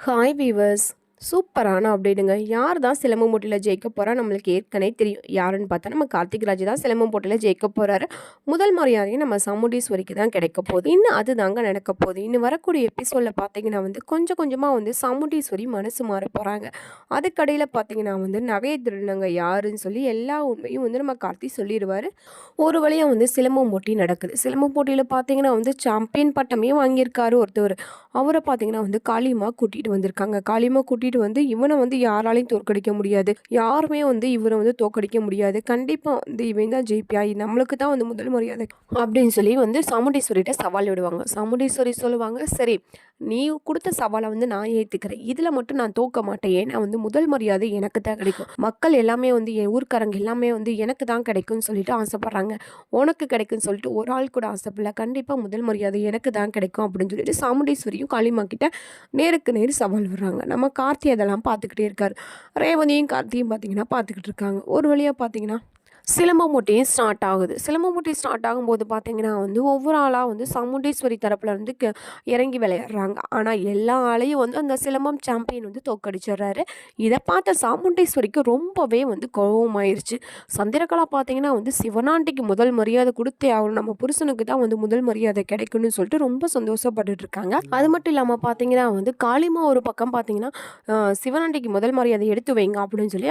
Hi viewers சூப்பரான அப்டேட்டுங்க. யார் தான் சிலம்பம் போட்டியில் ஜெயிக்க போகிறா நம்மளுக்கு ஏற்கனவே தெரியும். யாருன்னு பார்த்தா நம்ம கார்த்திக் ராஜ் தான் சிலம்பம் போட்டியில் ஜெயிக்க போகிறாரு முதல் மரியாதையும் நம்ம சமுடீஸ்வரிக்கு தான் கிடைக்க போகுது. இன்னும் அது தாங்க நடக்க போகுது. இன்னும் வரக்கூடிய எபிசோடில் பார்த்தீங்கன்னா வந்து கொஞ்சம் கொஞ்சமாக வந்து சமுடீஸ்வரி மனசு மாற போகிறாங்க அதுக்கடையில் பார்த்தீங்கன்னா வந்து நகையை திருடினங்க யாருன்னு சொல்லி எல்லா உண்மையும் வந்து நம்ம கார்த்தி சொல்லிடுவார் ஒரு வழியாக வந்து சிலம்பம் போட்டி நடக்குது. சிலம்பம் போட்டியில் பார்த்தீங்கன்னா வந்து சாம்பியன் பட்டமே வாங்கியிருக்காரு ஒருத்தவர். அவரை பார்த்தீங்கன்னா வந்து காளிமா கூட்டிகிட்டு வந்திருக்காங்க. காளிமா கூட்டிகிட்டு வந்து இவனை வந்து யாராலையும் தோற்கடிக்க முடியாது. யாருமே வந்து இவரை வந்து தோற்கடிக்க முடியாது. கண்டிப்பாக வந்து இவன் தான் ஜெயிப்பியா நம்மளுக்கு தான் வந்து முதல் மரியாதை. அப்படின்னு சொல்லி வந்து சாமுண்டீஸ்வரிகிட்ட சவால் விடுவாங்க. சாமுண்டீஸ்வரி சொல்லுவாங்க சரி நீ கொடுத்த சவாலை வந்து நான் ஏற்றுக்கிறேன் இதில் மட்டும் நான் தோக்க மாட்டேன். ஏன்னா வந்து முதல் மரியாதை எனக்கு தான் கிடைக்கும். மக்கள் எல்லாமே வந்து என் ஊர்க்காரங்க எல்லாமே வந்து எனக்கு தான் கிடைக்கும்னு சொல்லிட்டு ஆசைப்பட்றாங்க. உனக்கு கிடைக்கும்னு சொல்லிட்டு ஒரு ஆள் கூட ஆசைப்படல. கண்டிப்பாக முதல் மரியாதை எனக்கு தான் கிடைக்கும். அப்படின்னு சொல்லிட்டு சாமுண்டீஸ்வரியும் காளிமா கிட்ட நேருக்கு நேர் சவால் விடுறாங்க. நம்ம கார் கார்த்தி அதெல்லாம் பார்த்துக்கிட்டே இருக்கார். ரேவதியும் கார்த்தியும் பார்த்தீங்கன்னா பார்த்துக்கிட்டு இருக்காங்க. ஒரு வழியாக பார்த்தீங்கன்னா சிலம்பம் முட்டையும் ஸ்டார்ட் ஆகுது. சிலம்பம் முட்டை ஸ்டார்ட் ஆகும்போது பார்த்தீங்கன்னா வந்து ஒவ்வொரு ஆளாக வந்து சாமுண்டேஸ்வரி தரப்பில் இருந்து க இறங்கி விளையாடுறாங்க. ஆனால் எல்லா ஆளையும் வந்து அந்த சிலம்பம் சாம்பியன் வந்து தோக்கடிச்சிடுறாரு இதை பார்த்த சாமுண்டேஸ்வரிக்கு ரொம்பவே வந்து கோபமாயிருச்சு சந்திரகலா பார்த்தீங்கன்னா வந்து சிவனாண்டிக்கு முதல் மரியாதை கொடுத்தே ஆகணும். நம்ம புருஷனுக்கு தான் வந்து முதல் மரியாதை கிடைக்கும்னு சொல்லிட்டு ரொம்ப சந்தோஷப்பட்டுட்டு இருக்காங்க. அது மட்டும் இல்லாமல் பார்த்தீங்கன்னா வந்து காளிமா ஒரு பக்கம் பார்த்தீங்கன்னா சிவனாண்டிக்கு முதல் மரியாதை எடுத்து வைங்க அப்படின்னு சொல்லி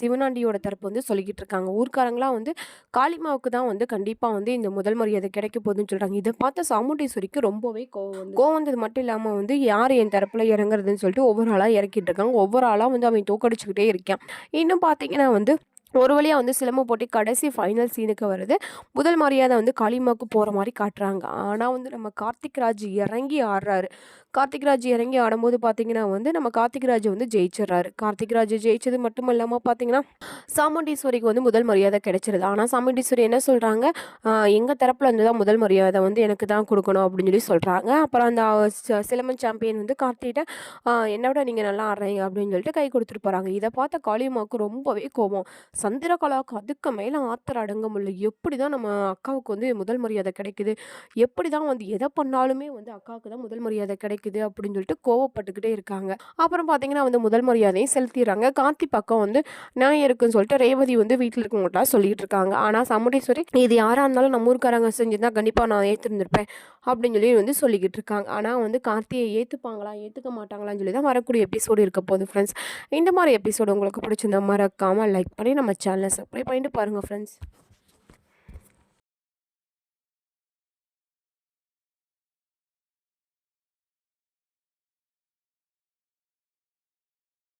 சிவனாண்டியோட தரப்பு வந்து சொல்லிக்கிட்டு இருக்காங்க. ஊர்க்காரங்க சொல்கிறாங்களாம் வந்து காளிமாவுக்கு தான் வந்து கண்டிப்பாக வந்து இந்த முதல் மரியாதை கிடைக்க போகுதுன்னு சொல்கிறாங்க இதை பார்த்த சாமுண்டீஸ்வரிக்கு ரொம்பவே கோவம் கோவம் வந்தது மட்டும் இல்லாமல் வந்து யார் என் தரப்பில் இறங்குறதுன்னு சொல்லிட்டு ஒவ்வொரு ஆளாக இறக்கிட்டு இருக்காங்க. ஒவ்வொரு ஆளாக வந்து அவன் தோக்கடிச்சுக்கிட்டே இருக்கான். இன்னும் பார்த்தீங்கன்னா வந்து ஒரு வழியாக வந்து சிலம்பு போட்டி கடைசி ஃபைனல் சீனுக்கு வருது. முதல் மரியாதை வந்து காளிமாவுக்கு போகிற மாதிரி காட்டுறாங்க. ஆனால் வந்து நம்ம கார்த்திக் ராஜ் இறங்கி ஆடுறாரு. கார்த்திக் ராஜ் இறங்கி ஆடும்போது பார்த்தீங்கன்னா வந்து நம்ம கார்த்திக் ராஜ் வந்து ஜெயிச்சிடுறாரு. கார்த்திக் ராஜ் ஜெயிச்சது மட்டும் இல்லாமல் பார்த்தீங்கன்னா சாமுண்டீஸ்வரிக்கு வந்து முதல் மரியாதை கிடைச்சிருது. ஆனால் சாமுண்டீஸ்வரி என்ன சொல்கிறாங்க எங்கள் தரப்பில் இருந்து தான் முதல் மரியாதை வந்து எனக்கு தான் கொடுக்கணும் அப்படின்னு சொல்லி சொல்கிறாங்க அப்புறம் அந்த சிலம்பன் சாம்பியன் வந்து கார்த்திகிட்ட என்னை விட நீங்கள் நல்லா ஆடுறீங்க அப்படின்னு சொல்லிட்டு கை கொடுத்துட்டு போகிறாங்க இதை பார்த்த காளியம்மாவுக்கு ரொம்பவே கோபம். சந்திரகலாவுக்கு அதுக்கு மேலே ஆத்திர அடங்க முடியல. எப்படி தான் நம்ம அக்காவுக்கு வந்து முதல் மரியாதை கிடைக்குது? எப்படி தான் வந்து எதை பண்ணாலுமே வந்து அக்காவுக்கு தான் முதல் மரியாதை கிடைக்குது அப்படின்னு சொல்லிட்டு கோவப்பட்டுக்கிட்டே இருக்காங்க. அப்புறம் பார்த்தீங்கன்னா வந்து முதல் மரியாதையும் செலுத்திடுறாங்க. கார்த்தி பக்கம் வந்து நான் இருக்குன்னு சொல்லிட்டு ரேவதி வந்து வீட்டில் இருக்கவங்கள்ட்ட சொல்லிட்டு இருக்காங்க. ஆனால் சமுடீஸ்வரி இது யாராக இருந்தாலும் நம்ம ஊருக்காரங்க செஞ்சுருந்தா கண்டிப்பாக நான் ஏற்றிருந்திருப்பேன் அப்படின்னு சொல்லி வந்து சொல்லிக்கிட்டு இருக்காங்க. ஆனால் வந்து கார்த்தியை ஏற்றுப்பாங்களா ஏற்றுக்க மாட்டாங்களான்னு சொல்லி தான் வரக்கூடிய எபிசோடு இருக்க போகுது ஃப்ரெண்ட்ஸ் இந்த மாதிரி எபிசோடு உங்களுக்கு பிடிச்சிருந்தா மறக்காமல் லைக் பண்ணி நம்ம நம்ம சேனலை சப்ஸ்கிரைப் பண்ணிட்டு பாருங்கள் ஃப்ரெண்ட்ஸ்